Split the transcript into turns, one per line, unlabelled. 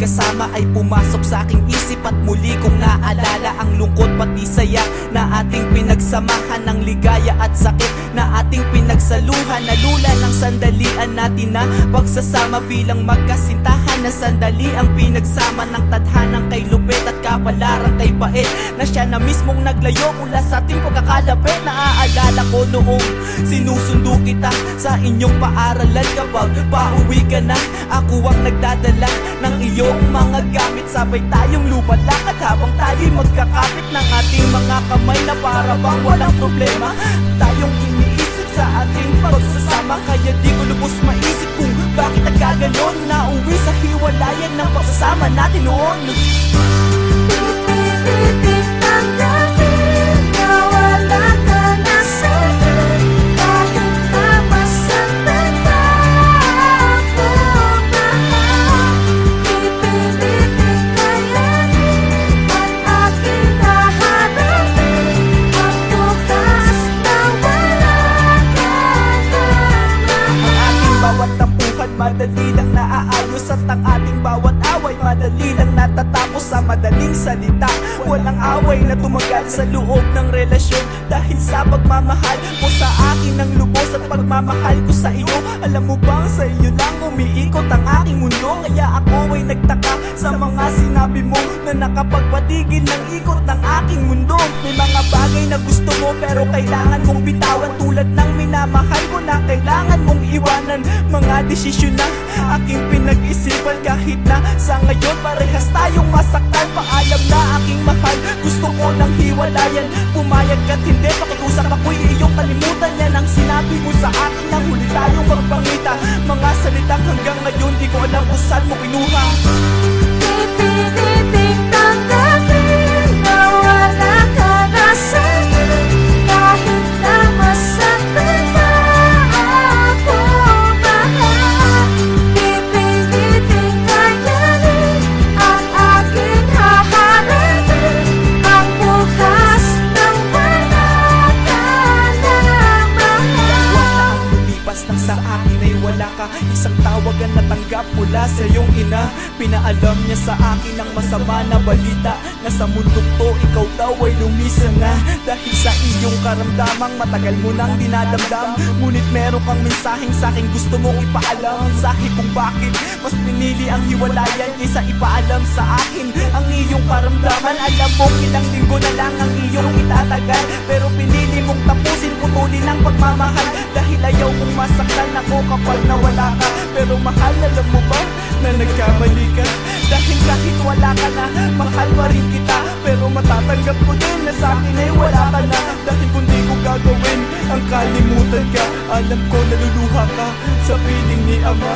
Cause I ay pumasok sa aking isip At muli kong naalala ang lungkot pati saya Na ating pinagsamahan ng ligaya at sakit Na ating pinagsaluhan. Nalula ng sandalian natin na Pagsasama bilang magkasintahan Na sandali ang pinagsama ng tadhanang kay Lupet At kapalaran kay Bait Na siya na mismong naglayo mula sa ating pagkakalapit. Naaalala ko noong sinusundo kita Sa inyong paaralan kapag pauwi ka na Ako ang nagdadala ng iyong mga gamit Sabay tayong lumalakad habang tayo'y magkakapit Ng ating mga kamay na para bang walang problema. Tayong iniisip sa ating pagsasama Kaya di ko lubos maisip kung bakit nagkaganon. Nauwi sa hiwalayan ng pagsasama natin noon madali lang naaayos At ang ating bawat away madali lang natatapos Sa madaling salita. Walang away na tumagal sa loob ng relasyon Dahil sa pagmamahal mo sa akin ng lubos At pagmamahal ko sa iyo. Alam mo bang sa iyo lang umiikot ang aking mundo Kaya ako ay nagtaka sa mga sinabi mo Na nakapagpatigil ng ikot ng aking mundo. May mga bagay na gusto mo pero kailangan mong bitawan. Tulad ng minamahal ko na kailangan mong iwanan. Mga desisyon na aking pinag-isipan Kahit na sa ngayon parehas tayong masaktan ang lumipas nang sa akin ay wala ka. Isang tawagan natanggap mula sa iyong ina. Pinaalam niya sa akin ang masama na balita. Na sa mundong to ikaw daw ay lumisa na. Dahil sa iyong karamdamang matagal mo nang dinadamdam. Ngunit meron kang mensaheng sa akin gusto mong ipaalam Mensahe kung bakit. Mas pinili ang hiwalayan Kaysa ipaalam sa akin. Ang iyong karamdaman Alam mo ilang linggo na lang ang iyong itatagal. Pero pinili mong tapusin putulin ang pagmamahal. Dahil ayaw kong masaktan ako kapag nawala ka. Pero mahal alam mo ba na nagkamali ka? Dahil kahit wala ka na mahal pa rin kita. Pero matatanggap ko din na sa akin ay wala ka na. Dahil kung di ko gagawin ang kalimutan ka. Alam ko naluluha ka sa piling ni Ama